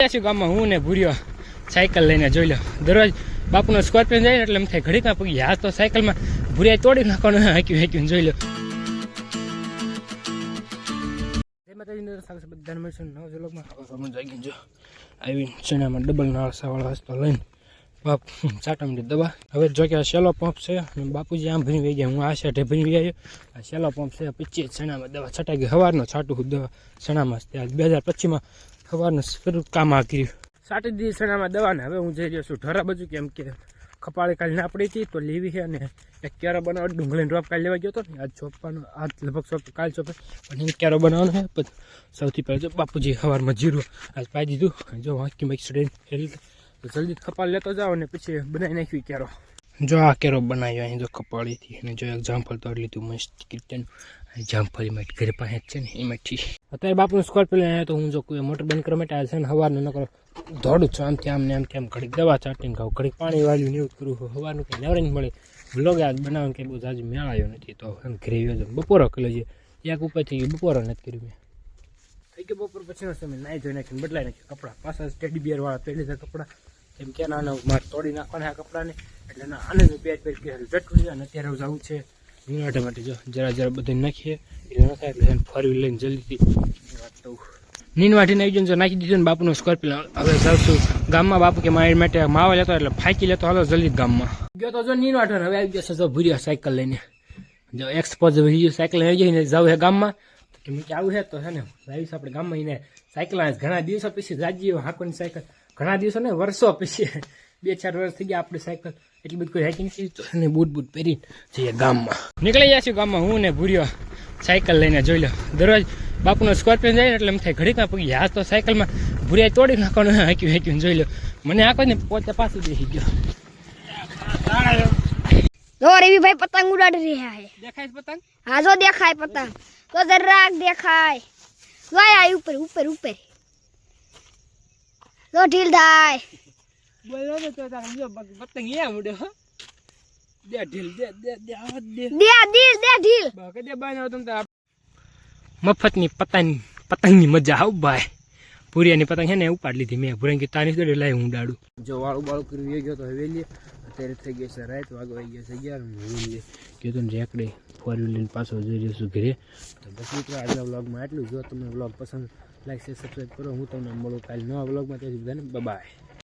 છું ગામમાં હું ને ભૂર્યો સાયકલ લઈને જોઈ લો દરરોજ બાપુનો સ્કોર્પિયન જાય એટલે એમ થાય ઘડીકમાં પગી. હાથ તો સાયકલમાં ભૂરિયા તોડી નાખવાનું હાંક્યું હાંક્યું જોઈ લો બધાને મળશે નવા જલોગમાં આપણે જો આવીને ચણામાં ડબલ નાળસાવાળા હસ્તો લઈને બાપ ચાટા મિનિટ દવા. હવે જો કે આ સેલો પંપ છે અને બાપુજી આમ ભરી ગયા હું આ સાઠે ભરી ગયા આ સેલો પંપ છે, પચીસ ચણામાં દવા છટાઈ ગઈ. સવારનો છાટું દવા સણામાં ત્યાં. બે હજાર પચીસમાં સવારનું શરૂ કામ આ કર્યું. સાટી દીધી સણામાં દવાને હવે હું જઈ રહ્યો છું ઢરા બાજુ કેમ કે કપાળે કાલે ના પડી હતી, તો લેવી છે અને એક ક્યારો બનાવો ડુંગળીનો ડ્રોપ કાલે લેવા ગયો હતો ને, આજ ચોપવાનો, આજ લગભગ ચોપ, કાલ ચોપે. પણ એને ક્યારો બનાવવાનો છે સૌથી પહેલાં જો બાપુજી સવારમાં જીરું આજ પાઈ દીધું. જો વાંકી થઈ તો જલ્દી કપાળ લેતો જાઓ અને પછી બનાવી નાખ્યું ક્યારો. જો આ કેરો બનાવ્યો, અહીં જો કપાળીથી. અને જો એક જામફળ તોડી લીધું મસ્ત કીર્તન જામફળ એમાં ઘરે પાસે જ છે ને એમાંથી અત્યારે બાપુનું સ્કોર્પિયો લઈને તો હું જો કોઈ મોટર બંધ કરવા માટે આવે છે ને ન કરો દોડું છું આમથી આમ ને આમ આમ ઘડીક દવા ચાટીને ખાવ ઘડીક પાણી વાળ્યું ને એવું કરું છું. સવારનું કંઈ નવરે નહીં મળે. વ્લોગ આજ બનાવવાનું કંઈ બહુ જાજુ મેળ આવ્યો નથી. તો એમ ઘરે ગયો બપોરો કર્યો છે એક ઉપરથી બપોરો નથી કર્યું મેં. ગયો બપોર પછીનો સમય નાહી ધોઈ નાખીને બદલાઈ નાખ્યું કપડાં. પાછા ટેડી બિયર વાળા પહેરી લીધા કપડાં. એમ કે ના મારે તોડી નાખવાના આ કપડાને. એટલે ના આને જ પેજ પેજ કે જટું છે અને અત્યારે જવું છે નીવાટે માટે. જો જરા જરા બધું નાખીએ. એટલે ન થાય એટલે ફોર વ્હીલ લઈને જલ્દીથી. વાંચતો નીનવાટીને આવી જો નાખી દીધું ને બાપુનો સ્કોર્પિયો હવે જાઉં ગામમાં બાપુ કે મારી માટે માવા લેતો એટલે ફાંકી લેતો હાલો જલ્દી ગામમાં. ગયો તો જો નીનવાઠો હવે આવી ગયો છે જો ભૂર્યા સાયકલ લઈને. જો એક્સપોઝ ભરી ગયું સાયકલ લઈ જઈને જાવ હે ગામમાં. તો કે મેં કે આવું છે તો છે ને લાવીશ આપણે ગામમાં એને સાયકલ આવે ઘણા દિવસો પછી જાજી હાંકવાની સાયકલ. ઘણા દિવસો ને વર્ષો પછી બે ચાર વર્ષ થઈ ગયા આપણે સાયકલ એટલી બધી કોઈ હાઈકિંગ નથી. તો એને બૂટ બૂટ પહેરી જઈએ ગામમાં. નીકળી જાય છું ગામમાં હું ને ભૂર્યો સાયકલ લઈને જોઈ લો. દરરોજ બાપુનો સ્કોર્પિયો જાય એટલે એમ થાય ઘડીકમાં પગી આ તો સાયકલમાં ભૂરિયા તોડી નાખવાનું હાંક્યું હાંક્યું જોઈ લો. મને આખો ને પોતે પાછું બેસી ગયો. જો રવિભાઈ પતંગ ઉડાડી રહ્યા છે. દેખાય પતંગ? હા જો દેખાય પતંગ. તો રાગ દેખાય. વાય આ ઉપર ઉપર ઉપર. લો ઢીલ થાય બોલો ને તો તારે જો પતંગ એ મુડે હો. દે ઢીલ દે દે દે આવા દે. દે ઢીલ દે ઢીલ. બકે દે બાય તમ તાર મફતની પતંગ પતંગની મજા આવ ભાઈ પુરિયાની પતંગ હે ને ઉપાડ લીધી મેં. પુરિયા કે તાની દોડે લાવી હું ડાડું જો વાળું બાળું કરી ગયો તો હવેલી અત્યારે થઈ ગયો છે રાત વાગવા આવી ગયા છે અગિયાર હું કે ગયો તો રેકડે. વ્હીલ લઈને પાછો જઈ રહ્યો ઘરે. તો બસ મિત્રો, આજના વ્લોગમાં એટલું જો તમને વ્લોગ પસંદ લાઈક શેર સબસ્ક્રાઈબ કરો. હું તમને મળું કાલે નવા વ્લોગમાં. ત્યાંથી બધાને બાય